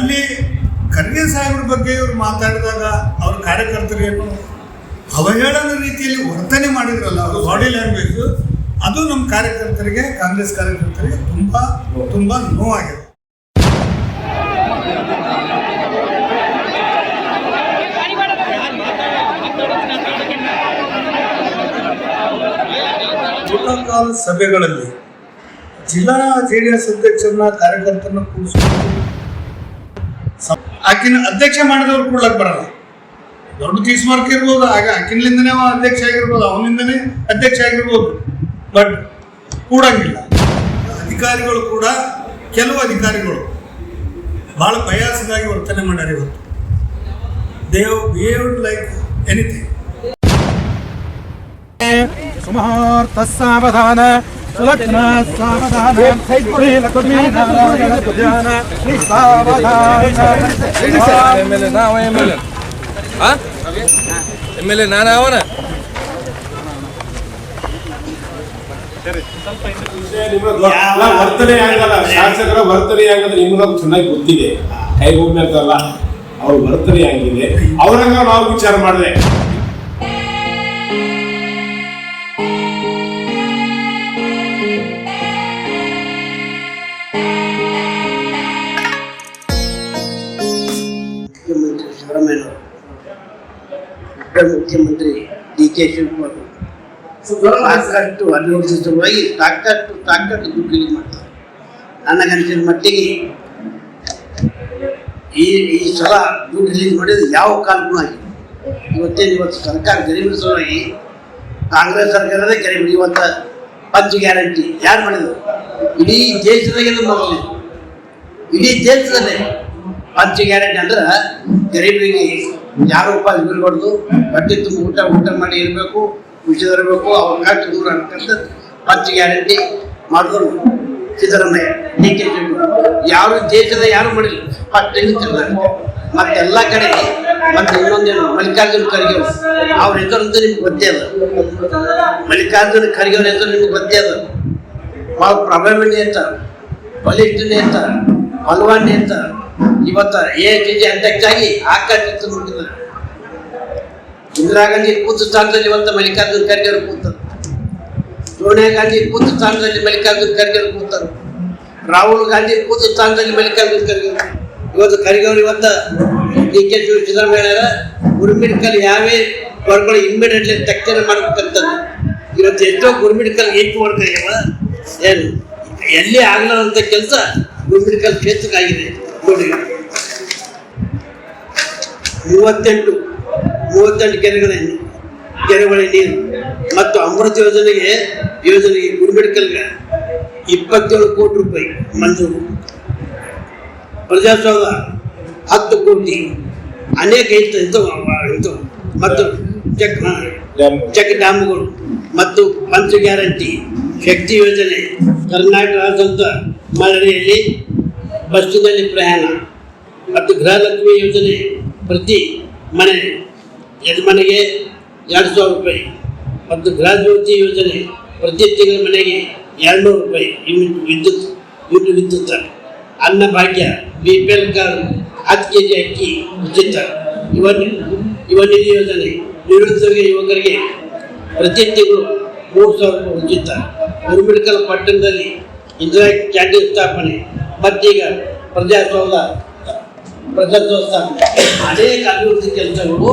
ಅಲ್ಲಿ ಖರ್ಗೆ ಸಾಹೇಬ್ರ ಬಗ್ಗೆ ಇವರು ಮಾತಾಡಿದಾಗ ಅವ್ರ ಕಾರ್ಯಕರ್ತರೇನು ಅವಹೇಳನ ರೀತಿಯಲ್ಲಿ ವರ್ತನೆ ಮಾಡಿದ್ರಲ್ಲ ಅವರು ಬಾಡಿ ಲ್ಯಾಂಗ್ವೇಜ್ ಅದು ನಮ್ಮ ಕಾರ್ಯಕರ್ತರಿಗೆ, ಕಾಂಗ್ರೆಸ್ ಕಾರ್ಯಕರ್ತರಿಗೆ ತುಂಬಾ ತುಂಬಾ ನೋವಾಗಿದೆ. ಸಭೆಗಳಲ್ಲಿ ಜಿಲ್ಲಾ ಜೆ ಡಿ ಎಸ್ ಅಧ್ಯಕ್ಷರನ್ನ ಕಾರ್ಯಕರ್ತರನ್ನ ಕೂರಿಸ್ಕೊಂಡು ಆಕಿನ ಅಧ್ಯಕ್ಷ ಮಾಡಿದವ್ರು ಕೂಡ್ಲಕ್ ಬರಲ್ಲ. ದೊಡ್ಡ ತೀಸ್ಮಾರ್ಕ್ ಇರ್ಬೋದು, ಆಗ ಆಕಿನ್ಲಿಂದನೇ ಅವ ಅಧ್ಯಕ್ಷ ಆಗಿರ್ಬೋದು, ಅವನಿಂದನೇ ಅಧ್ಯಕ್ಷ ಆಗಿರ್ಬೋದು. ಬಟ್ ಕೂಡಂಗಿಲ್ಲ. ಅಧಿಕಾರಿಗಳು ಕೂಡ, ಕೆಲವು ಅಧಿಕಾರಿಗಳು ಬಹಳ ಬಯಾಸದಾಗಿ ವರ್ತನೆ ಮಾಡ್ಯಾರ ಇವತ್ತು. ದೇವ್ ಬಿಹೇವ್ಡ್ ಲೈಕ್ ಎನಿಥಿಂಗ್ ಸುಮಹಾರ್ಥ ಸಾವಧಾನ ಸುಲಗ್ನ ಸಾವಧಾನ ಆಗಲ್ಲ ಶಾಸಕರ ವರ್ತನೆ ಆಗಲ್ಲ ನಿಮ್ಗೆ ಚೆನ್ನಾಗಿ ಗೊತ್ತಿದೆ ಕೈಗೊಮ್ಮೆ ಅಂತಲ್ಲ ಅವ್ರ ವರ್ತನೆ ಆಗಿದೆ ಅವ್ರಂಗ ನಾವು ವಿಚಾರ ಮಾಡಿದೆ ಉಪಮುಖ್ಯಮಂತ್ರಿ ಡಿ ಕೆ ಶಿವಕುಮಾರ್ ಸಾಕಷ್ಟು ಸಲುವಾಗಿ ಸಾಕಷ್ಟು ಸಾಕಷ್ಟು ದುಡ್ಡು ಮಾಡ್ತಾರೆ ನನಗನ್ಸಿದ ಮಟ್ಟಿಗೆ ಈ ಈ ಸಲ ದುಡ್ಡು ರಿಲೀಸ್ ಮಾಡಿದ ಯಾವ ಕಾಲಕ್ಕೂ ಆಗಿದೆ ಇವತ್ತೇನು ಇವತ್ತು ಸರ್ಕಾರ ಗರೀಬರ ಸಲುವಾಗಿ ಕಾಂಗ್ರೆಸ್ ಸರ್ಕಾರದೇ ಗರೀಬರು. ಇವತ್ತು ಪಂಚ್ ಗ್ಯಾರಂಟಿ. ಯಾರು ಮಾಡಿದ್ರು? ಇಡೀ ದೇಶದಾಗೆ ಮೊದಲು ಇಡೀ ದೇಶದಲ್ಲೇ ಪಂಚ್ ಗ್ಯಾರಂಟಿ ಅಂದ್ರೆ ಗರೀಬರಿಗೆ ಯಾರು ಉಪಾಧಿ ಬೀಳ್ಬಾರ್ದು ಬಟ್ಟೆ ತುಂಬ ಊಟ ಊಟ ಮಾಡಿ ಇರಬೇಕು ಇರಬೇಕು ಅವ್ರ ಕಷ್ಟ ದೂರ ಆಗ್ತಕ್ಕಂಥ ಪಂಚ ಗ್ಯಾರಂಟಿ ಮಾಡಿದ್ರು. ಸಿದ್ದರಾಮಯ್ಯ ಯಾರು ದೇಶದ ಯಾರು ಮಾಡಿಲ್ಲ. ಫಸ್ಟ್ ಮತ್ತೆ ಮತ್ತೆಲ್ಲ ಕಡೆ ಮತ್ತೆ ಇನ್ನೊಂದೇನು? ಮಲ್ಲಿಕಾರ್ಜುನ ಖರ್ಗೆ ಅವ್ರು. ಹೆಸರಂತೂ ನಿಮ್ಗೆ ಗೊತ್ತೇ ಅದ ಮಲ್ಲಿಕಾರ್ಜುನ ಖರ್ಗೆ ಅವ್ರ ಹೆಸರು ನಿಮ್ಗೆ ಗೊತ್ತೇ ಅದ ಭಾಳ ಪ್ರಭಾವಿನಿ ಅಂತ ಬಲಿಷ್ಠನೆ ಅಂತ, ಬಲವಾನಿ ಅಂತ. ಇವತ್ತ ಎ ಟಿ ಜಿ ಅಧ್ಯಕ್ಷಾಗಿ ಆಕಾಶ ಇಂದಿರಾ ಗಾಂಧಿ ಕೂತು ಸ್ಥಾನದಲ್ಲಿ ಇವತ್ತು ಮಲ್ಲಿಕಾರ್ಜುನ ಖರ್ಗೆ ಅವರು ಕೂತರು. ಸೋನಿಯಾ ಗಾಂಧಿ ಕೂತು ಸ್ಥಾನದಲ್ಲಿ ಮಲ್ಲಿಕಾರ್ಜುನ್ ಖರ್ಗೆ ಕೂತರು. ರಾಹುಲ್ ಗಾಂಧಿ ಕೂತು ಸ್ಥಾನದಲ್ಲಿ ಮಲ್ಲಿಕಾರ್ಜುನ್ ಖರ್ಗೆ ಇವತ್ತು ಖರ್ಗೆ ಅವರು ಇವತ್ತ ಡಿ ಕೆ ಸಿದ್ದರಾಮಯ್ಯ ಗುರುಮಿಡ್ಕಲ್ ಯಾವೇ ವರ್ಗಗಳು ಇಮ್ಮಿಡಿಯೇಟ್ಲಿ ತಕ್ಷಣ ಮಾಡ್ಬೇಕಂತದ್ದು. ಇವತ್ತು ಎಷ್ಟೋ ಗುರುಮಿಡ್ಕಲ್ ಏಕೆ ವರ್ಗ ಏನು? ಎಲ್ಲಿ ಅಂತ ಕೆಲಸ ಗುರುಮಿಡ್ಕಲ್ ಕ್ಷೇತ್ರಕ್ಕೆ ಆಗಿದೆ ನೋಡಿ ಮೂವತ್ತೆಂಟು ಮೂವತ್ತೆಂಟು ಕೆರೆಗಳ ಕೆರೆಗಳ ನೀರು ಮತ್ತು ಅಮೃತ ಯೋಜನೆಗೆ ಯೋಜನೆಗೆ ಗುರುಮೆಡಿಕಲ್ಗೆ ಇಪ್ಪತ್ತೇಳು ಕೋಟಿ ರೂಪಾಯಿ ಮಂಜೂರು. ಪ್ರಜಾಸೌಧ ಹತ್ತು ಕೋಟಿ. ಅನೇಕ ಇತ್ತು ಇಂಥವು ಇಂಥವು ಮತ್ತು ಚೆಕ್ ಚೆಕ್ ಡ್ಯಾಮ್ಗಳು ಮತ್ತು ಪಂಚ ಗ್ಯಾರಂಟಿ ಶಕ್ತಿ ಯೋಜನೆ ಕರ್ನಾಟಕ ರಾಜ್ಯದ ಮಳೆಯಲ್ಲಿ ಬಸ್ಸಿನಲ್ಲಿ ಪ್ರಯಾಣ ಮತ್ತು ಗೃಹಲಕ್ಷ್ಮಿ ಯೋಜನೆ ಪ್ರತಿ ಮನೆ ಯಜಮನೆಗೆ ಎರಡು ಸಾವಿರ ರೂಪಾಯಿ ಮತ್ತು ಗೃಹಜ್ಯೋತಿ ಯೋಜನೆ ಪ್ರತಿ ತಿಂಗಳ ಮನೆಗೆ ಎರಡು ನೂರು ರೂಪಾಯಿ ಯೂನಿಟ್ ವಿದ್ಯುತ್ ಯೂನಿಟ್ ವಿದ್ಯುತ್. Annabhagya B P L card, ಹತ್ತು ಕೆ ಜಿ ಅಕ್ಕಿ, ಉಚಿತ. ಇವನ್ ಯುವ ನಿಧಿ ಯೋಜನೆ ನಿವೃತ್ತರಿಗೆ, ಯುವಕರಿಗೆ ಪ್ರತಿ ತಿಂಗಳು ಮೂರು ಸಾವಿರ ರೂಪಾಯಿ ಉಚಿತ. ಗುರುಮಿಡ್ಕಲ್ ಪಟ್ಟಣದಲ್ಲಿ ಇಂದಿರಾ ಕ್ಯಾಂಟೀನ್ ಸ್ಥಾಪನೆ ಮತ್ತೀಗ ಪ್ರಜಾಸೌಧ ಸ್ಥಾಪನೆ ಅನೇಕ ಅಭಿವೃದ್ಧಿ ಕೆಲಸಗಳು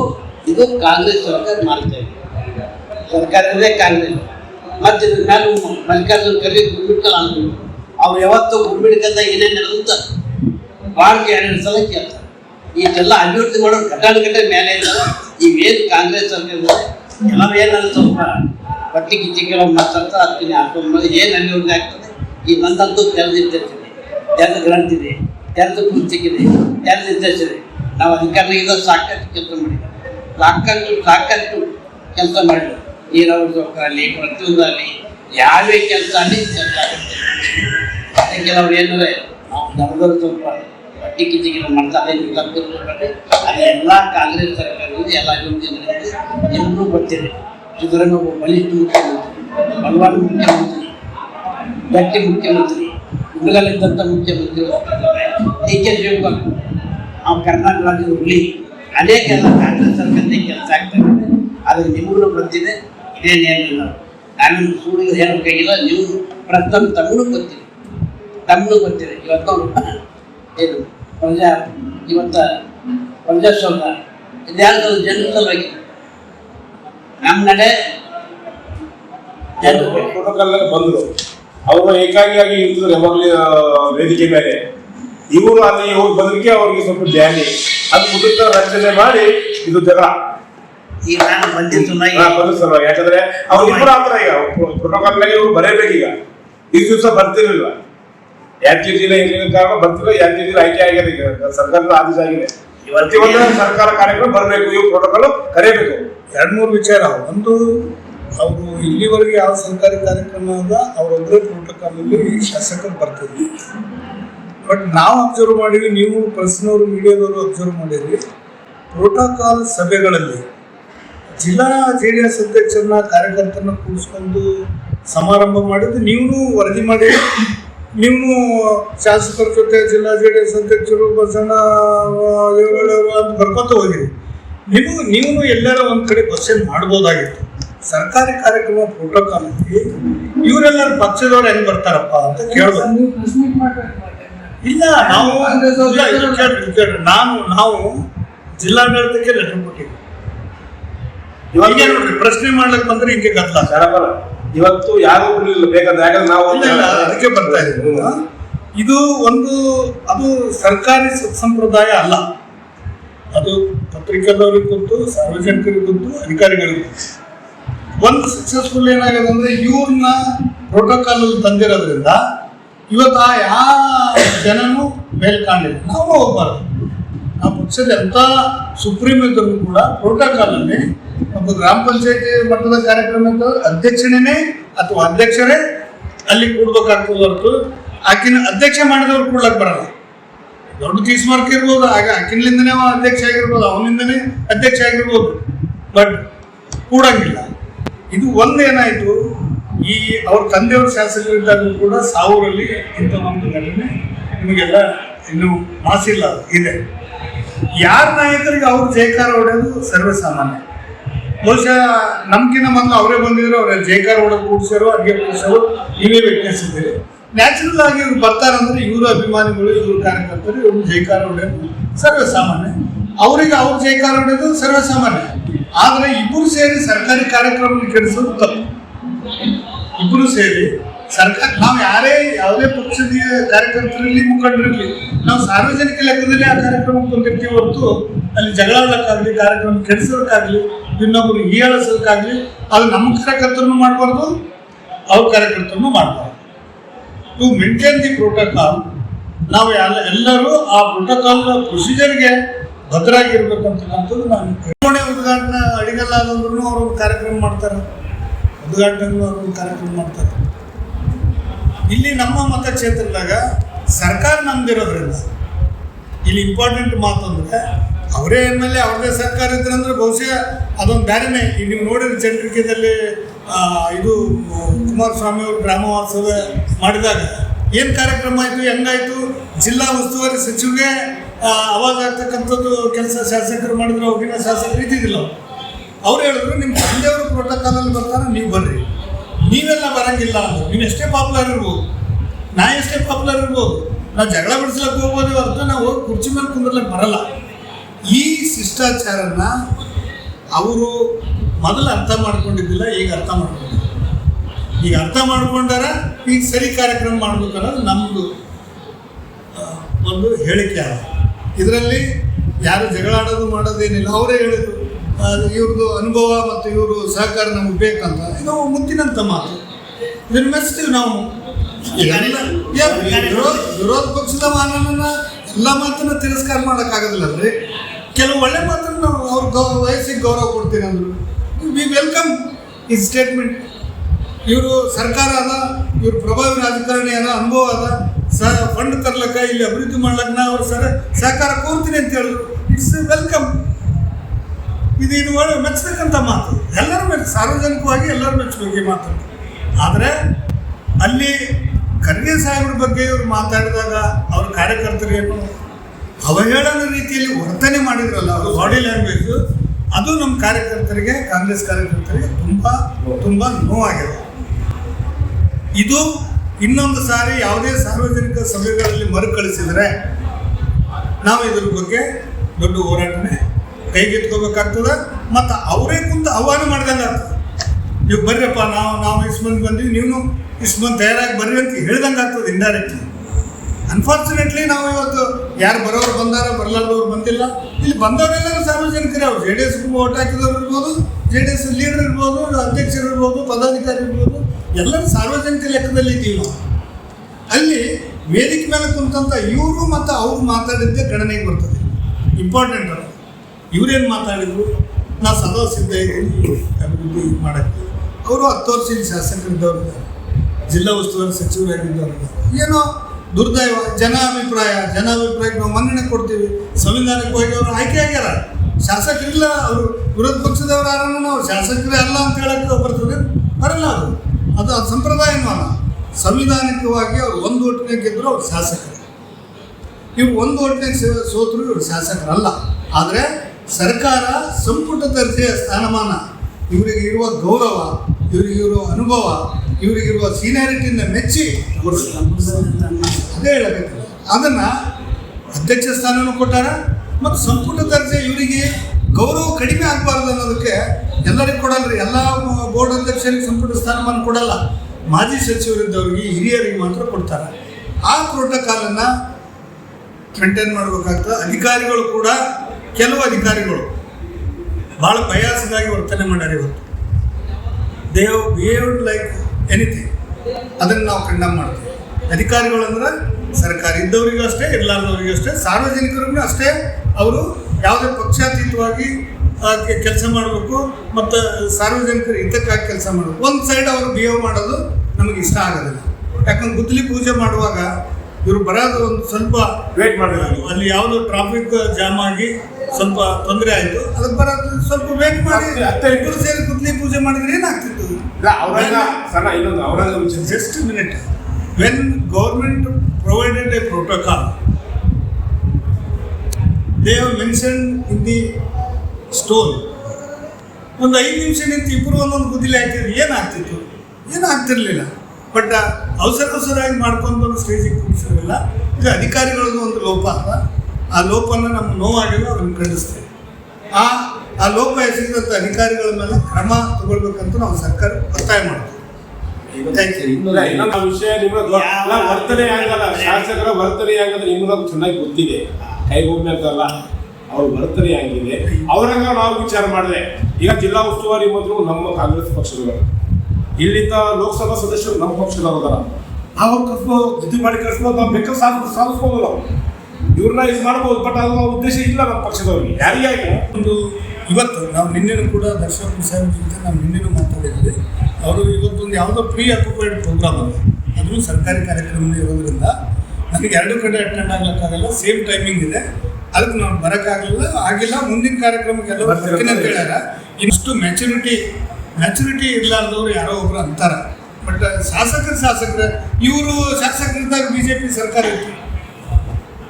ಇದು ಕಾಂಗ್ರೆಸ್ ಸರ್ಕಾರ ಮಾಡ್ತಾ ಇದೆ. ಸರ್ಕಾರವೇ ಕಾಂಗ್ರೆಸ್. ಮತ್ತೆ ಇದ್ರ ಮೇಲೆ ಮಲ್ಲಿಕಾರ್ಜುನ ಖರ್ಗೆ ಗುರುಮಿಡ್ಕಲ್ ಅಂದ್ರು. ಅವ್ರು ಯಾವತ್ತೂ ಗುರುಮಿಡ್ಕಲ್ದಾಗ ಏನೇನು ನಡೆದಂತ ವಾರಕ್ಕೆ ಎರಡು ಸಲ ಕೇಳ್ತಾರೆ. ಇದೆಲ್ಲ ಅಭಿವೃದ್ಧಿ ಮಾಡೋ ಕಟ್ಟಡ ಘಟ ಮೇಲೆ ಇದ್ದಾರೆ. ಇವೇನು ಕಾಂಗ್ರೆಸ್ ಸರ್ಕಾರ ಕೆಲವು ಸ್ವಲ್ಪ ಪಟ್ಟಿ ಗಿಚ್ಚಿ ಕೆಲವು ಮಾತಾಡ್ತಾ ಅದಕ್ಕೆ ಹಾಕೊಂಡು ಏನು ಅಭಿವೃದ್ಧಿ ಆಗ್ತದೆ? ಈ ನಂದಂತೂ ತೆರೆದಿಟ್ಟಿರ್ತೀನಿ ಇದೆ? ಗ್ರಂಥಿದೆ ತೆರೆದು ಎರಡು ನಿರ್ದೇಶ ಇದೆ? ನಾವು ಅಧಿಕಾರದಿಂದ ಸಾಕಷ್ಟು ಕೆಲಸ ಮಾಡಿದ್ದೇವೆ. ಸಾಕಷ್ಟು ಸಾಕಷ್ಟು ಕೆಲಸ ಮಾಡಿದ್ರು ನೀರಾವರಿ ಸೌಕರ್ಯ ಆಗಲಿ ಪ್ರತಿಯೊಂದಲ್ಲಿ ಯಾವೇ ಕೆಲಸ ಕೆಲಸ ಆಗುತ್ತೆ. ಕೆಲವ್ರು ಏನಂದ್ರೆ, ನಾವು ದರದರ ಸ್ವಲ್ಪ ಬಟ್ಟೆ ಕಿಚ್ಚಿಗೆ ಮಾಡ್ತಾರೆ ಅದೆಲ್ಲ ಕಾಂಗ್ರೆಸ್ ಸರ್ಕಾರದಿಂದ ಎಲ್ಲ ಯೋಜನೆಗಳಲ್ಲಿ ಎಲ್ಲರೂ ಗೊತ್ತಿದೆ ಸಿದ್ದರಾಮಯ್ಯ ಬಲಿಷ್ಠ ಮುಖ್ಯಮಂತ್ರಿ ಮುಖ್ಯಮಂತ್ರಿ, ಗಟ್ಟಿ ಮುಖ್ಯಮಂತ್ರಿ ಹುಡುಗಲಿದ್ದಂಥ ಮುಖ್ಯಮಂತ್ರಿಗಳು ಡಿ ಕೆ ಶಿವಕುಮಾರ್ ನಾವು ಕರ್ನಾಟಕ ರಾಜ್ಯದ ಹುಲಿ, ಅನೇಕ ಎಲ್ಲ ಕಾಂಗ್ರೆಸ್ ಸರ್ಕಾರದಿಂದ ಕೆಲಸ ಆಗ್ತಾ ಇದೆ. ಅದು ನಿಮಗೂ ಬರ್ತಿದೆ ಇದೇನೇನಿಲ್ಲ ನಾನು ಸುಳ್ಳು ಹೇಳಬೇಕಾಗಿಲ್ಲ, ನೀವು ಪ್ರಥಮ ತಮಿಳು ಗೊತ್ತಿದೆ ತಮಿಳು ಗೊತ್ತಿದೆ ಇವತ್ತು ಏನು, ಪ್ರಜಾ, ಇವತ್ತ ಪ್ರಜಾಸ್ವಾಮ್ಯ, ಇದ್ಯಾವುದು ಜನರ ಸಲುವಾಗಿ ನಮ್ಮ ನಡೆ ಜನರು ಬಂದ್ರು. ಅವರು ಏಕಾಂಗಿಯಾಗಿ ಇರ್ತಿದ್ರು ಯಾವಾಗಲೂ ವೇದಿಕೆ ಮೇಲೆ. ಇವರು ಅಲ್ಲಿ ಹೋಗಿ ಬಂದಕ್ಕೆ ಅವ್ರಿಗೆ ಸ್ವಲ್ಪ ಧ್ಯಾನಿ. ಅದು ಮುದುಕ ರಚನೆ ಮಾಡಿ ಇದು ಜಗ. ಈಗ ನಾನು ಬಂದಿದ್ದು ಸರ್ ಯಾಕಂದ್ರೆ ಅವ್ರು ಇಬ್ಬರು ಆತರ ಈಗ ಪ್ರೋಟೋಕಾಲ್ ಮೇಲೆ ಇವ್ರು ಬರೆಯಬೇಕೀಗ ಈಗ ಈ ದಿವಸ ಬರ್ತಿರ್ಲಿಲ್ಲ ಕೆ ಜಿಲ್ಲೆ ಇರ್ಲಿಲ್ಲ ಕಾರಣ ಬರ್ತಿಲ್ಲ ಯಾಕೆ ಜಿಲ್ಲೆ ಆಯ್ಕೆ ಆಗಿದೆ ಈಗ. ಸರ್ಕಾರದ ಆದೇಶ ಆಗಿದೆ. ಪ್ರತಿಯೊಂದು ಸರ್ಕಾರ ಕಾರ್ಯಕ್ರಮ ಬರಬೇಕು. ಇವು ಪ್ರೋಟೋಕಾಲ್ ಕರೆಯಬೇಕು ಎರಡು ಮೂರು ವಿಚಾರ. ಒಂದು ಅವರು ಇಲ್ಲಿವರೆಗೆ ಯಾವ ಸರ್ಕಾರಿ ಕಾರ್ಯಕ್ರಮ ಅದ ಅವರೊಬ್ಬರೇ ಪ್ರೋಟೋಕಾಲಲ್ಲಿ ಶಾಸಕರು ಬರ್ತಿದ್ರು. ಬಟ್ ನಾವು ಅಬ್ಸರ್ವ್ ಮಾಡಿವಿ ನೀವು ಪ್ರೆಸ್ನವರು ಮೀಡಿಯಾದವರು ಅಬ್ಸರ್ವ್ ಮಾಡಿರಿ ಪ್ರೋಟೋಕಾಲ್ ಸಭೆಗಳಲ್ಲಿ ಜಿಲ್ಲಾ ಜೆ ಡಿ ಎಸ್ ಅಧ್ಯಕ್ಷರನ್ನ, ಕಾರ್ಯಕರ್ತರನ್ನ ಕೂರಿಸ್ಕೊಂಡು ಸಮಾರಂಭ ಮಾಡಿದ್ದು ನೀವು ವರದಿ ಮಾಡಿ ನೀವು ಶಾಸಕರ ಜೊತೆ ಜಿಲ್ಲಾ ಜೆ ಡಿ ಎಸ್ ಅಧ್ಯಕ್ಷರು ಬಸಣ್ಣ ಬರ್ಕೊತ ಹೋಗಿರಿ ನೀವು ನೀವು ಎಲ್ಲರ ಒಂದು ಕಡೆ ಕ್ವಶನ್ ಮಾಡ್ಬೋದಾಗಿತ್ತು. ಸರ್ಕಾರಿ ಕಾರ್ಯಕ್ರಮ ಪ್ರೋಟೋಕಾಲ್ ಅಲ್ಲಿ ಇವರೆಲ್ಲರೂ ಪಕ್ಷದವ್ರು ಹೆಂಗ್ ಬರ್ತಾರಪ್ಪ ಅಂತ ಕೇಳ್ಬೋದು ಇಲ್ಲ ನಾವು ಕೇಳ್ರಿ, ನಾನು ನಾವು ಜಿಲ್ಲಾಡಳಿತಕ್ಕೆ ಲೆಟರ್ ಕೊಟ್ಟಿದ್ವಿ ಇವಾಗ ನೋಡ್ರಿ ಪ್ರಶ್ನೆ ಮಾಡ್ಲಿಕ್ಕೆ ಬಂದ್ರೆ ಹಿಂಗೆ ಗದ್ದಲ. ಇವತ್ತು ಯಾರು ಇಲ್ಲ ಬೇಕಂದ್ರೆ ಯಾಕಂದ್ರೆ ನಾವು ಅದಕ್ಕೆ ಬರ್ತಾ ಇದ್ದೀವಿ ಇದು ಒಂದು ಅದು ಸರ್ಕಾರಿ ಸಂಪ್ರದಾಯ ಅಲ್ಲ. ಅದು ಪತ್ರಿಕಾದವ್ರಿಗೆ ಗೊತ್ತು ಸಾರ್ವಜನಿಕರಿಗೆ ಗೊತ್ತು ಅಧಿಕಾರಿಗಳಿಗೆ ಗೊತ್ತು. ಒಂದು ಸಕ್ಸಸ್ಫುಲ್ ಏನಾಗಿದೆ ಅಂದ್ರೆ ಇವ್ರನ್ನ ಪ್ರೋಟೋಕಾಲ್ ತಂದಿರೋದ್ರಿಂದ ಇವತ್ತು ಆ ಯಾವ ಜನನು ಮೇಲ್ ಕಾಣಲಿಲ್ಲ ನಾವು ಹೋಗ್ಬಾರ್ದು. ಆ ಪಕ್ಷದ ಎಂಥ ಸುಪ್ರೀಂ ಇದ್ದರೂ ಕೂಡ ಪ್ರೋಟೋಕಾಲ್ ಅಲ್ಲಿ ಒಬ್ಬ ಗ್ರಾಮ ಪಂಚಾಯತಿ ಮಟ್ಟದ ಕಾರ್ಯಕ್ರಮ ಅಂತ ಅಧ್ಯಕ್ಷನೇ ಅಥವಾ ಅಧ್ಯಕ್ಷರೇ ಅಲ್ಲಿ ಕೂಡ್ಬೇಕಾಗ್ತದೆ ಹೊರತು ಆಕಿನ ಅಧ್ಯಕ್ಷ ಮಾಡಿದವ್ರು ಕೂಡ್ಲಕ್ ಬರಲ್ಲ. ದೊಡ್ಡ ತೀಸ್ಮಾರ್ಕ್ ಇರ್ಬೋದು, ಆಗ ಆಕಿನ್ಲಿಂದನೇ ಅವ ಅಧ್ಯಕ್ಷ ಆಗಿರ್ಬೋದು, ಅವನಿಂದನೇ ಅಧ್ಯಕ್ಷ ಆಗಿರ್ಬೋದು. ಬಟ್ ಕೂಡಂಗಿಲ್ಲ. ಇದು ಒಂದೇನಾಯ್ತು ಈ ಅವ್ರ ತಂದೆಯವ್ರ ಶಾಸಕರಿದ್ದಾಗಲೂ ಕೂಡ ಸಾವೂರಲ್ಲಿ ಇಂಥ ಒಂದು ಘಟನೆ ನಿಮಗೆಲ್ಲ ಇನ್ನು ಮಾಸಿಲ್ಲ ಇದೆ. ಯಾರ ನಾಯಕರಿಗೆ ಅವ್ರು ಜೈಕಾರ ಹೊಡೆಯೋದು ಸರ್ವೇಸಾಮಾನ್ಯ. ಬಹುಶಃ ನಮ್ಗಿನ್ನ ಮೊದಲು ಅವರೇ ಬಂದಿದ್ರು ಅವರೇ ಜಯಕಾರ ಹೊಡೆದು ಕೂಡಿಸೋರು ಅಡುಗೆ ಕೂಡಿಸೋರು ನೀವೇ ವ್ಯಕ್ತಿಸಿದ್ದೀರಿ ನ್ಯಾಚುರಲ್ ಆಗಿ ಇವ್ರು ಬರ್ತಾರಂದ್ರೆ ಇವರು ಅಭಿಮಾನಿಗಳು, ಇವ್ರ ಕಾರ್ಯಕರ್ತರು, ಇವರು ಜೈಕಾರ ಹೊಡೆಯೋದು ಸರ್ವೇಸಾಮಾನ್ಯ. ಅವರಿಗೆ ಅವ್ರ ಜೈಕಾರ ಹೊಡೆಯೋದು ಸರ್ವೇಸಾಮಾನ್ಯ. ಆದರೆ ಇಬ್ಬರು ಸೇರಿ ಸರ್ಕಾರಿ ಕಾರ್ಯಕ್ರಮ ಕೆಡಿಸೋದು ತಪ್ಪು. ಇಬ್ಬರು ಸೇರಿ ಸರ್ಕಾರ, ನಾವು ಯಾರೇ ಯಾವುದೇ ಪಕ್ಷದ ಕಾರ್ಯಕರ್ತರಲ್ಲಿ ಮುಖಂಡರಿರಲಿ, ನಾವು ಸಾರ್ವಜನಿಕ ಲೆಕ್ಕದಲ್ಲಿ ಆ ಕಾರ್ಯಕ್ರಮಕ್ಕೆ ಬಂದಿರ್ತೀವಿ ಹೊರತು ಅಲ್ಲಿ ಜಗಳ ಆಡೋಕ್ಕಾಗ್ಲಿ, ಕಾರ್ಯಕ್ರಮ ಕೆಡಿಸೋದಕ್ಕಾಗ್ಲಿ ಇನ್ನೊಬ್ರು ಹೀಯಾಳಿಸೋದಕ್ಕಾಗ್ಲಿ ಅದು ನಮ್ಮ ಕಾರ್ಯಕರ್ತರನ್ನು ಮಾಡಬಾರ್ದು, ಅವ್ರ ಕಾರ್ಯಕರ್ತರನ್ನು ಮಾಡಬಾರ್ದು. ಟು ಮೇಂಟೈನ್ ದಿ ಪ್ರೋಟೋಕಾಲ್ ನಾವು ಎಲ್ಲ ಎಲ್ಲರೂ ಆ ಪ್ರೋಟೋಕಾಲ್ ಪ್ರೊಸೀಜರ್ಗೆ ಭದ್ರಾಗಿರ್ಬೇಕಂತಕ್ಕಂಥದ್ದು ನಾನು ಚುನಾವಣೆ ಉದ್ಘಾಟನೆ ಅಡಿಗಲ್ಲಾದಂದ್ರೂ ಅವರು ಕಾರ್ಯಕ್ರಮ ಮಾಡ್ತಾರೆ. ಉದ್ಘಾಟನೆಗೂ ಅವರು ಕಾರ್ಯಕ್ರಮ ಮಾಡ್ತಾರೆ. ಇಲ್ಲಿ ನಮ್ಮ ಮತಕ್ಷೇತ್ರದಾಗ ಸರ್ಕಾರ ನಮ್ದಿರೋದ್ರಿಂದ ಇಲ್ಲಿ ಇಂಪಾರ್ಟೆಂಟ್ ಮಾತು ಅಂದ್ರೆ ಅವರೇ ಎಂ ಎಲ್ ಎ ಅವ್ರದೇ ಸರ್ಕಾರ ಇದ್ರಂದ್ರೆ ಬಹುಶಃ ಅದೊಂದು ಬೇರೆನೇ ಈಗ ನೀವು ನೋಡಿದ್ರೆ ಚಂದ್ರಿಕೆದಲ್ಲಿ ಆ, ಇದು ಕುಮಾರಸ್ವಾಮಿ ಅವರು ಗ್ರಾಮವಾಸದ ಮಾಡಿದಾಗ ಏನು ಕಾರ್ಯಕ್ರಮ ಆಯಿತು ಹೆಂಗಾಯಿತು? ಜಿಲ್ಲಾ ಉಸ್ತುವಾರಿ ಸಚಿವರಿಗೆ ಆ, ಅವಾಜ್ ಆಗ್ತಕ್ಕಂಥದ್ದು ಕೆಲಸ ಶಾಸಕರು ಮಾಡಿದ್ರು ಅವ್ರಿಗಿನ ಶಾಸಕರು ಇದ್ದಿದ್ದಿಲ್ಲ ಅವ್ರು. ಹೇಳಿದ್ರು ನಿಮ್ಮ ತಂದೆಯವರು ಪ್ರೋಟೋಕಾಲಲ್ಲಿ ಬರ್ತಾರೆ ನೀವು ಬರ್ರಿ. ನೀವೆಲ್ಲ ಬರಂಗಿಲ್ಲ ಅಂದ್ರೆ. ನೀವು ಎಷ್ಟೇ ಪಾಪ್ಯುಲರ್ ಇರ್ಬೋದು. ನಾ ಎಷ್ಟೇ ಪಾಪ್ಯುಲರ್ ಇರ್ಬೋದು. ನಾವು ಜಗಳ ಬಿಡಿಸ್ಲಕ್ಕೆ ಹೋಗ್ಬೋದು ಹೊರತು ನಾವು ಕುರ್ಚಿ ಮೇಲೆ ಕುಂದ್ರಲ್ಲಿ ಬರಲ್ಲ. ಈ ಶಿಷ್ಟಾಚಾರನ ಅವರು ಮೊದಲು ಅರ್ಥ ಮಾಡ್ಕೊಂಡಿದ್ದಿಲ್ಲ ಈಗ ಅರ್ಥ ಮಾಡ್ಕೊಂಡಿದ್ದಾರೆ ಈಗ ಅರ್ಥ ಮಾಡ್ಕೊಂಡಾರ ಈಗ ಸರಿ ಕಾರ್ಯಕ್ರಮ ಮಾಡ್ಬೇಕು ಅನ್ನೋದು ನಮ್ಮದು ಒಂದು ಹೇಳಿಕೆ ಇದರಲ್ಲಿ ಯಾರು ಜಗಳಾಡೋದು ಮಾಡೋದೇನಿಲ್ಲ. ಅವರೇ ಹೇಳಿದ್ರು ಇವ್ರದ್ದು ಅನುಭವ ಮತ್ತು ಇವರು ಸಹಕಾರ ನಮಗೆ ಬೇಕಂತ. ಇದು ಮುತ್ತಿನಂತ ಮಾತು. ಇದನ್ನು ಮೆಚ್ತೀವಿ ನಾವು. ವಿರೋಧ ಪಕ್ಷದ ಮಾನವನ್ನ ಎಲ್ಲ ಮಾತನ್ನ ತಿರಸ್ಕಾರ ಮಾಡೋಕ್ಕಾಗೋದಿಲ್ಲ ರೀ ಕೆಲವು ಒಳ್ಳೆ ಮಾತನ್ನು ನಾವು ಅವ್ರ ಗೌರವ ವಯಸ್ಸಿಗೆ ಗೌರವ ಕೊಡ್ತೀನಿ ಅಂದರು. ವಿ ವೆಲ್ಕಮ್ ಈ ಸ್ಟೇಟ್ಮೆಂಟ್ ಇವರು ಸರ್ಕಾರ ಅದ ಇವರು ಪ್ರಭಾವಿ ರಾಜಕಾರಣಿ ಅದ ಅನುಭವ ಅದ. ಸ ಫಂಡ್ ತರ್ಲಕ್ಕ ಇಲ್ಲಿ ಅಭಿವೃದ್ಧಿ ಮಾಡ್ಲಕ್ಕ ನಾ ಅವ್ರು ಸರ್ ಸಹಕಾರ ಕೋರ್ತೀನಿ ಅಂತ ಹೇಳಿದ್ರು. ಇಟ್ಸ್ ವೆಲ್ಕಮ್ ಇದು ಇದು ಮೆಚ್ಚತಕ್ಕಂಥ ಮಾತು. ಎಲ್ಲರೂ ಮೆಚ್ಚ ಸಾರ್ವಜನಿಕವಾಗಿ ಎಲ್ಲರೂ ಮೆಚ್ಚಬೇಕು ಮಾತು. ಆದರೆ ಅಲ್ಲಿ ಖರ್ಗೆ ಸಾಹೇಬ್ರ ಬಗ್ಗೆ ಇವರು ಮಾತಾಡಿದಾಗ ಅವ್ರ ಕಾರ್ಯಕರ್ತರೇನು ಅವಹೇಳನ ರೀತಿಯಲ್ಲಿ ವರ್ತನೆ ಮಾಡಿದ್ರಲ್ಲ, ಅವರು ಬಾಡಿ ಲ್ಯಾಂಗ್ವೇಜ್ ಅದು ನಮ್ಮ ಕಾರ್ಯಕರ್ತರಿಗೆ, ಕಾಂಗ್ರೆಸ್ ಕಾರ್ಯಕರ್ತರಿಗೆ ತುಂಬ ತುಂಬ ನೋವಾಗಿದೆ. ಇದು ಇನ್ನೊಂದು ಸಾರಿ ಯಾವುದೇ ಸಾರ್ವಜನಿಕ ಸಭೆಗಳಲ್ಲಿ ಮರುಕಳಿಸಿದರೆ ನಾವು ಇದ್ರ ಬಗ್ಗೆ ದೊಡ್ಡ ಹೋರಾಟನೆ ಕೈಗೆತ್ಕೋಬೇಕಾಗ್ತದೆ ಮತ್ತು ಅವರೇ ಕುಂತು ಆಹ್ವಾನ ಮಾಡ್ದಂಗೆ ಆಗ್ತದೆ. ನೀವು ಬರ್ರಪ್ಪ, ನಾವು ನಾವು ಇಷ್ಟು ಮಂದಿ ಬಂದ್ವಿ ನೀವು ಇಷ್ಟು ಮಂದಿ ತಯಾರಾಗಿ ಬರ್ರಿ ಅಂತ ಹೇಳ್ದಂಗೆ ಆಗ್ತದೆ ಇಂಡೈರೆಕ್ಟ್ಲಿ ಅನ್ಫಾರ್ಚುನೇಟ್ಲಿ ನಾವು ಇವತ್ತು ಯಾರು ಬರೋರು ಬಂದಾರ, ಬರಲಾರ್ದವ್ರು ಬಂದಿಲ್ಲ. ಇಲ್ಲಿ ಬಂದವರೆಲ್ಲರೂ ಸಾರ್ವಜನಿಕರೇ, ಅವ್ರು ಜೆ ಡಿ ಎಸ್ ಓಟ್ ಹಾಕಿದವ್ರು ಇರ್ಬೋದು ಜೆ ಡಿ ಎಸ್ ಲೀಡರ್ ಇರ್ಬೋದು, ಅಧ್ಯಕ್ಷರು ಇರ್ಬೋದು, ಪದಾಧಿಕಾರಿ ಇರ್ಬೋದು ಎಲ್ಲರೂ ಸಾರ್ವಜನಿಕ ಲೆಕ್ಕದಲ್ಲಿ ಇದ್ದೀವಿ ಅಲ್ಲಿ ವೇದಿಕೆ ಮೇಲೆ ಕುಂತಂತ ಇವರು ಮತ್ತು ಅವ್ರು ಮಾತಾಡಿದ್ದೆ ಗಣನೆಗೆ ಬರ್ತದೆ. ಇಂಪಾರ್ಟೆಂಟ್ ಅದು. ಇವರೇನು ಮಾತಾಡಿದ್ರು? ನಾ ಸದಾ ಸಿದ್ಧ ಇದ್ದೀನಿ ಅಭಿವೃದ್ಧಿ ಮಾಡೋಕ್ಕೆ. ಅವರು ಹತ್ತು ವರ್ಷ ಇಲ್ಲಿ ಶಾಸಕರಿದ್ದವ್ರು ಜಿಲ್ಲಾ ಉಸ್ತುವಾರಿ ಸಚಿವರಾಗಿದ್ದವರು. ಏನೋ ದುರ್ದೈವ ಜನ ಅಭಿಪ್ರಾಯ ಜನ ಅಭಿಪ್ರಾಯಕ್ಕೆ ನಾವು ಮನ್ನಣೆ ಕೊಡ್ತೀವಿ. ಸಂವಿಧಾನಕ್ಕೆ ಹೋಗಿ ಅವರು ಆಯ್ಕೆ ಆಗ್ಯಾರ. ಶಾಸಕರಿಲ್ಲ, ಅವರು ವಿರೋಧ ಪಕ್ಷದವರು ಯಾರನ್ನು ನಾವು ಶಾಸಕರೇ ಅಲ್ಲ ಅಂತ ಹೇಳಕ್ಕೆ ಬರ್ತದೆ. ಬರಲ್ಲ ಅದು. ಅದು ಅಲ್ಲ ಸಂವಿಧಾನಿಕವಾಗಿ ಅವ್ರು ಒಂದು ಓಟಿನಾಗ ಗೆದ್ದರು ಅವ್ರು ಶಾಸಕರು. ಇವ್ರು ಒಂದು ಓಟ್ನಾಗ ಸೋತರು ಇವರು ಶಾಸಕರಲ್ಲ. ಆದರೆ ಸರ್ಕಾರ ಸಂಪುಟ ದರ್ಜೆಯ ಸ್ಥಾನಮಾನ, ಇವರಿಗೆ ಇರುವ ಗೌರವ ಇವರಿಗಿರುವ ಅನುಭವ ಇವರಿಗಿರುವ ಸೀನಿಯಾರಿಟಿಯಿಂದ ಮೆಚ್ಚಿ ಅದೇ ಹೇಳಬೇಕು. ಅದನ್ನು ಅಧ್ಯಕ್ಷ ಸ್ಥಾನನೂ ಕೊಟ್ಟಾರ, ಮತ್ತು ಸಂಪುಟ ದರ್ಜೆ ಇವರಿಗೆ ಗೌರವ ಕಡಿಮೆ ಆಗಬಾರ್ದು ಅನ್ನೋದಕ್ಕೆ ಎಲ್ಲರಿಗೂ ಕೊಡಲ್ರಿ. ಎಲ್ಲ ಬೋರ್ಡ್ ಅಧ್ಯಕ್ಷರಿಗೆ ಸಂಪುಟ ಸ್ಥಾನಮಾನ ಕೊಡಲ್ಲ. ಮಾಜಿ ಸಚಿವರಿದ್ದವ್ರಿಗೆ ಹಿರಿಯರಿಗೆ ಮಾತ್ರ ಕೊಡ್ತಾರೆ. ಆ ಪ್ರೋಟೋಕಾಲನ್ನು ಮೇಂಟೈನ್ ಮಾಡಬೇಕಾಗ್ತದೆ. ಅಧಿಕಾರಿಗಳು ಕೂಡ ಕೆಲವು ಅಧಿಕಾರಿಗಳು ಭಾಳ ಬಯಾಸದಾಗಿ ವರ್ತನೆ ಮಾಡ್ಯಾರ ಇವತ್ತು. They have behaved like anything ಅದನ್ನು ನಾವು ಕಂಡಮ್ ಮಾಡ್ತೀವಿ. ಅಧಿಕಾರಿಗಳು ಅಂದ್ರೆ ಸರ್ಕಾರ ಇದ್ದವರಿಗೂ ಅಷ್ಟೇ ಇರಲಾರ್ದವರಿಗೂ ಅಷ್ಟೇ ಸಾರ್ವಜನಿಕರಿಗೂ ಅಷ್ಟೇ. ಅವರು ಯಾವುದೇ ಪಕ್ಷಾತೀತವಾಗಿ ಕೆಲಸ ಮಾಡಬೇಕು ಮತ್ತು ಸಾರ್ವಜನಿಕರ ಹಿತಕ್ಕಾಗಿ ಕೆಲಸ ಮಾಡಬೇಕು. ಒಂದು ಸೈಡ್ ಅವರು ಬಿಹೇವ್ ಮಾಡೋದು ನಮಗೆ ಇಷ್ಟ ಆಗೋದಿಲ್ಲ. ಯಾಕಂದ್ರೆ ಗುದ್ದಲಿ ಪೂಜೆ ಮಾಡುವಾಗ ಇವರು ಬರೋದು ಒಂದು ಸ್ವಲ್ಪ ವೇಟ್ ಮಾಡಬೇಕು ಅಲ್ಲಿ ಯಾವುದೋ ಟ್ರಾಫಿಕ್ ಜಾಮ್ ಆಗಿ ಸ್ವಲ್ಪ ತೊಂದರೆ ಆಯಿತು. ಅದಕ್ಕೆ ಬರೋದು ಸ್ವಲ್ಪ ವೇಟ್ ಮಾಡಿ. ಇಬ್ಬರು ಸೇರಿ ಗುದ್ದಲಿ ಪೂಜೆ ಮಾಡಿದ್ರೆ ಏನಾಗ್ತಿತ್ತು? Just minute when government provided a protocol they have mention in the stone ಒಂದು ಐದು ನಿಮಿಷ ನಿಂತು ಇಬ್ಬರು ಒಂದೊಂದು ಗುದ್ದಿಲಿ ಹಾಕ್ತಿದ್ರು ಏನಾಗ್ತಿತ್ತು ಏನೂ ಆಗ್ತಿರ್ಲಿಲ್ಲ. ಬಟ್ ಅವಸರ ಅವಸರವಾಗಿ ಮಾಡ್ಕೊಂಡು ಬಂದು ಸ್ಟೇಜಿಗೆ ಕೂಡಿಸಿರಲಿಲ್ಲ ಇದು ಅಧಿಕಾರಿಗಳದ್ದು ಒಂದು ಲೋಪ ಅಲ್ಲ ಆ ಲೋಪನ ನಮ್ಮ ನೋವಾಗಿಲ್ಲ ಅದನ್ನು ಖಂಡಿಸ್ತೇವೆ. ಆ ಆ ಲೋಪ ಎಸಗಿದಂಥ ಅಧಿಕಾರಿಗಳ ಮೇಲೆ ಕ್ರಮ ತಗೊಳ್ಬೇಕಂತ ನಾವು ಸರ್ಕಾರ ಒತ್ತಾಯ ಮಾಡ್ತೀವಿ. ವಿಷಯ ವರ್ತನೆ ಆಗಲ್ಲ ಶಾಸಕರ ವರ್ತನೆ ಆಗಲ್ಲ ನಿಮ್ಗೆ ಚೆನ್ನಾಗಿ ಗೊತ್ತಿದೆ. ಕೈಗೊಮ್ಮೆ ಅಂತಲ್ಲ ಅವ್ರ ವರ್ತನೆ ಆಗಿದೆ. ಅವರಂಗ ನಾವು ವಿಚಾರ ಮಾಡಿದೆ. ಈಗ ಜಿಲ್ಲಾ ಉಸ್ತುವಾರಿ ಮೊದಲು ನಮ್ಮ ಕಾಂಗ್ರೆಸ್ ಪಕ್ಷದವರು. ಇಲ್ಲಿಂದ ಲೋಕಸಭಾ ಸದಸ್ಯರು ನಮ್ಮ ಪಕ್ಷದವರು ನಾವು ಕರ್ಸ್ಬೋದು ಇದು ಮಾಡಿ ಕರ್ಸ್ಬೋದು ನಾವು ಬೇಕಾದ್ರೆ ಸಾಧಿಸ್ ಸಾಧಿಸ್ಬೋದು ನಾವು. ಇವ್ರನ್ನ ಇದು ಮಾಡ್ಬೋದು, ಬಟ್ ಅದು ಉದ್ದೇಶ ಇಲ್ಲ ನಮ್ಮ ಪಕ್ಷದವ್ರಿಗೆ. ಯಾರಿಗಾಗಿ ಒಂದು ಇವತ್ತು ನಾವು ನಿನ್ನೆನೂ ಕೂಡ ದರ್ಶನ್ ಸಾಹೇಬ್ ಜೊತೆ ನಾವು ನಿನ್ನೆನೂ ಮಾತಾಡಿದ್ವಿ. ಅವರು ಇವತ್ತೊಂದು ಯಾವುದೋ ಪ್ರೀ ಅಕ್ಯುಪೈಡ್ ಪ್ರೋಗ್ರಾಮ್ ಅದು. ಅದು ಸರ್ಕಾರಿ ಕಾರ್ಯಕ್ರಮ ಇರೋದ್ರಿಂದ, ನನಗೆ ಎರಡು ಕಡೆ ಅಟೆಂಡ್ ಆಗಲಿಕ್ಕಾಗಲ್ಲ, ಸೇಮ್ ಟೈಮಿಂಗ್ ಇದೆ. ಅದಕ್ಕೆ ನಾವು ಬರೋಕ್ಕಾಗಲಿಲ್ಲ. ಆಗಿಲ್ಲ ಮುಂದಿನ ಕಾರ್ಯಕ್ರಮಕ್ಕೆ ಎಲ್ಲ ಬರ್ತೀನಿ ಅಂತ ಹೇಳ್ಯಾರ. ಇನ್ನಷ್ಟು ಮೆಚುರಿಟಿ ಮೆಚುರಿಟಿ ಇರಲಾರ್ದವ್ರು ಯಾರೋ ಒಬ್ರು ಅಂತಾರ. ಬಟ್ ಶಾಸಕರು ಶಾಸಕರು ಇವರು ಶಾಸಕರಿದ್ದಾಗ ಬಿ ಜೆ ಪಿ ಸರ್ಕಾರ ಇತ್ತು.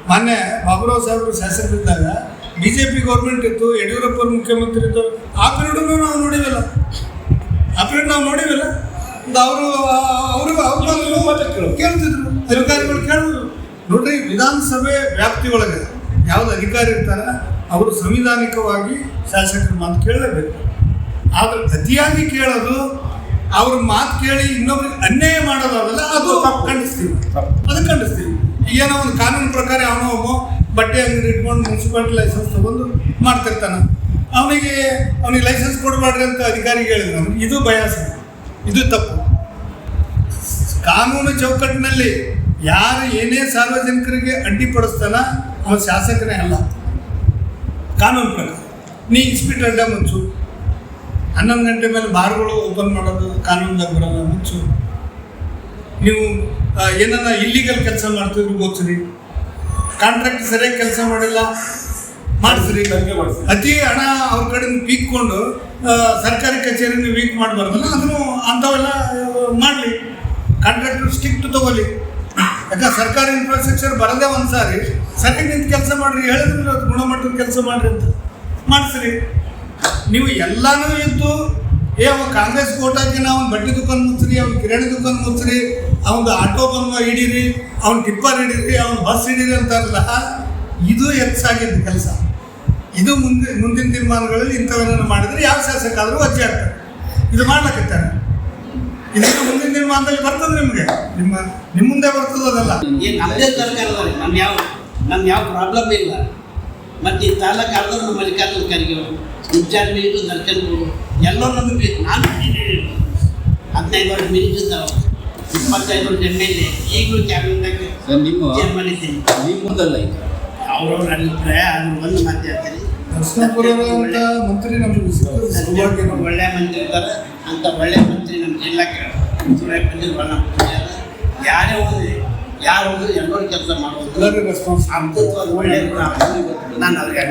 ಮೊನ್ನೆ ಬಾಬುರಾವ್ ಸಾಹೇಬರು ಶಾಸಕರಿದ್ದಾಗ ಬಿ ಜೆ ಪಿ ಗೌರ್ಮೆಂಟ್ ಇತ್ತು ಯಡಿಯೂರಪ್ಪ ಮುಖ್ಯಮಂತ್ರಿ ಇತ್ತು. ಆ ಪೀರಿಯಡನ್ನು ನಾವು ನೋಡಿವಲ್ಲ. ಆ ಪೀರಿಯಡ್ ನಾವು ನೋಡಿವಲ್ಲ. ಅವರು ಅವರು ಅವ್ರು ಕೇಳ್ತಿದ್ರು ಅಧಿಕಾರಿಗಳು ಕೇಳಿದ್ರು. ನೋಡ್ರಿ ವಿಧಾನಸಭೆ ವ್ಯಾಪ್ತಿ ಒಳಗೆ ಯಾವ್ದು ಅಧಿಕಾರಿ ಇರ್ತಾರ, ಅವರು ಸಂವಿಧಾನಿಕವಾಗಿ ಶಾಸಕರ ಮಾತು ಕೇಳಲೇಬೇಕು. ಆದ್ರೆ ಅತಿಯಾಗಿ ಕೇಳೋದು, ಅವ್ರ ಮಾತು ಕೇಳಿ ಇನ್ನೊಬ್ರಿಗೆ ಅನ್ಯಾಯ ಮಾಡೋದಾಗಲ್ಲ ಅದು ಖಂಡಿಸ್ತೀವಿ. ಅದು ಖಂಡಿಸ್ತೀವಿ. ಏನೋ ಒಂದು ಕಾನೂನು ಪ್ರಕಾರ ಅವನು ಒಬ್ಬ ಬಟ್ಟೆ ಅಂಗಡಿ ಇಟ್ಕೊಂಡು ಮುನ್ಸಿಪಾಲಿಟಿ ಲೈಸೆನ್ಸ್ ತಗೊಂಡು ಮಾಡ್ತಿರ್ತಾನೆ. ಅವನಿಗೆ ಅವನಿಗೆ ಲೈಸೆನ್ಸ್ ಕೊಡಬೇಡ್ರಿ ಅಂತ ಅಧಿಕಾರಿ ಹೇಳಿದ್ರು. ಅವ್ನು. ಇದು ಬಯಾಸ. ಇದು ತಪ್ಪು. ಕಾನೂನು ಚೌಕಟ್ಟಿನಲ್ಲಿ ಯಾರು ಏನೇ ಸಾರ್ವಜನಿಕರಿಗೆ ಅಡ್ಡಿಪಡಿಸ್ತಾನ ಅವನು ಶಾಸಕನೇ ಅಲ್ಲ. ಕಾನೂನು ಪ್ರಕಾರ. ನೀ ಇಸ್ಪಿಟ್ ಅಡ್ಡ ಮುಂಚು ಹನ್ನೊಂದು ಗಂಟೆ ಮೇಲೆ ಬಾರ್ಗಳು ಓಪನ್ ಮಾಡೋದು ಕಾನೂನ್ದಾಗ ಬರಲ್ಲ ಮುಂಚು ನೀವು ಏನನ್ನ ಇಲ್ಲಿಗಲ್ ಕೆಲಸ ಮಾಡ್ತಿದ್ರು ಗೊತ್ತಿರಿ. ಕಾಂಟ್ರಾಕ್ಟ್ ಸರಿಯಾಗಿ ಕೆಲಸ ಮಾಡಿಲ್ಲ ಮಾಡಿಸ್ರಿ. ಅತಿ ಹಣ ಅವ್ರ ಕಡೆಯಿಂದ ಪೀಕ್ಕೊಂಡು ಸರ್ಕಾರಿ ಕಚೇರಿನ ವೀಕ್ ಮಾಡಬಾರ್ದಲ್ಲ ಅದನ್ನು ಅಂಥವೆಲ್ಲ ಮಾಡಲಿ. ಕಾಂಟ್ರಾಕ್ಟರ್ ಸ್ಟಿಕ್ಟ್ ತಗೊಳ್ಳಿ. ಯಾಕಂದ್ರೆ ಸರ್ಕಾರಿ ಇನ್ಫ್ರಾಸ್ಟ್ರಕ್ಚರ್ ಬರದೇ ಒಂದು ಸಾರಿ ಸರಿ ನಿಂತು ಕೆಲಸ ಮಾಡ್ರಿ ಹೇಳಿದ್ರೆ ಗುಣಮಟ್ಟದ ಕೆಲಸ ಮಾಡ್ರಿ ಅಂತ. ಮಾಡಿಸ್ರಿ. ನೀವು ಎಲ್ಲಾನು ಇದ್ದು ಏ, ಅವ ಕಾಂಗ್ರೆಸ್ ಓಟ್ ಹಾಕಿ ಬಟ್ಟೆ ದುಕಾನ್ ಮುಚ್ಚ್ರಿ ಅವ್ನ ಕಿರಾಣಿ ದುಕಾನ್ ಮುಚ್ಚ್ರಿ ಅವ್ನ ಆಟೋ ಬಂದ ಹಿಡೀರಿ, ಅವ್ನ ಟಿಪ್ಪರ್ ಹಿಡೀರಿ, ಅವ್ನ ಬಸ್ ಹಿಡೀರಿ ಅಂತಾರಲ್ಲ ಇದು ಹೆಚ್ಚಾಗಿದ್ದ ಕೆಲಸ. ಇದು ಮುಂದೆ, ಮುಂದಿನ ತೀರ್ಮಾನಗಳಲ್ಲಿ ಇಂಥವನ್ನ ಮಾಡಿದ್ರೆ ಯಾವ ಶಾಸಕಾದರೂ ವಜ್ಜೆ ಆಗ್ತಾರೆ. ಇದು ಮಾಡ್ಲಕತ್ತಾರೆ ಇದಕ್ಕೆ ಮುಂದಿನ ತೀರ್ಮಾನದಲ್ಲಿ ಬರ್ತದೆ ನಿಮಗೆ. ನಿಮ್ಮ ನಿಮ್ಮ ಮುಂದೆ ಬರ್ತದೆ ಅದಲ್ಲ ಏನ್ ನಮ್ಮದೇ ಸರ್ಕಾರದಲ್ಲಿ ನಮ್ ಯಾವ ಪ್ರಾಬ್ಲಮ್ ಇಲ್ಲ. ಮತ್ತೆ ಈ ತಾಲೂಕು ಆದರೂ ನಮ್ಮ Mallikarjuna Kharge in charge minister Darshan Guru ಎಲ್ಲರೂ ನಮಗೆ ಬೇಕು. ನಾನು ಹದಿನೈದು ವರ್ಷ ಮಿನಿಸ್ಟರ್ ಇಪ್ಪತ್ತೈದು ವರ್ಷ ಎಂ ಎಲ್ ಎ ಈಗಲೂ ಕ್ಯಾಬಿನೆಟ್ನಾಗ ನಿಮ್ಮ ಚೇರ್ಮನ್ ಇದ್ದೀನಿ. ನಿಮ್ಮ ಮುಂದಲ್ಲ ಈಗ? ಅವ್ರವ್ರ ಅಭಿಪ್ರಾಯ ಅದ್ರ ಒಂದು ಮಾತಾಡ್ತೀನಿ ಮಂತ್ರಿ ನಮಗೆ ನಮ್ಗೆ. ಒಳ್ಳೆ ಮಂತ್ರಿ ಇದ್ದಾರೆ. ಅಂತ ಒಳ್ಳೆ ಮಂತ್ರಿ ನಮ್ಮ ಜಿಲ್ಲಾ ಬಣ್ಣ ಯಾರೇ ಹೋದ್ರೆ. ಯಾರು ಎಲ್ಲರೂ ಕೆಲಸ ಮಾಡೋದು ರೆಸ್ಪಾನ್ಸ್ ನಾನು ಅವ್ರಿಗೆ.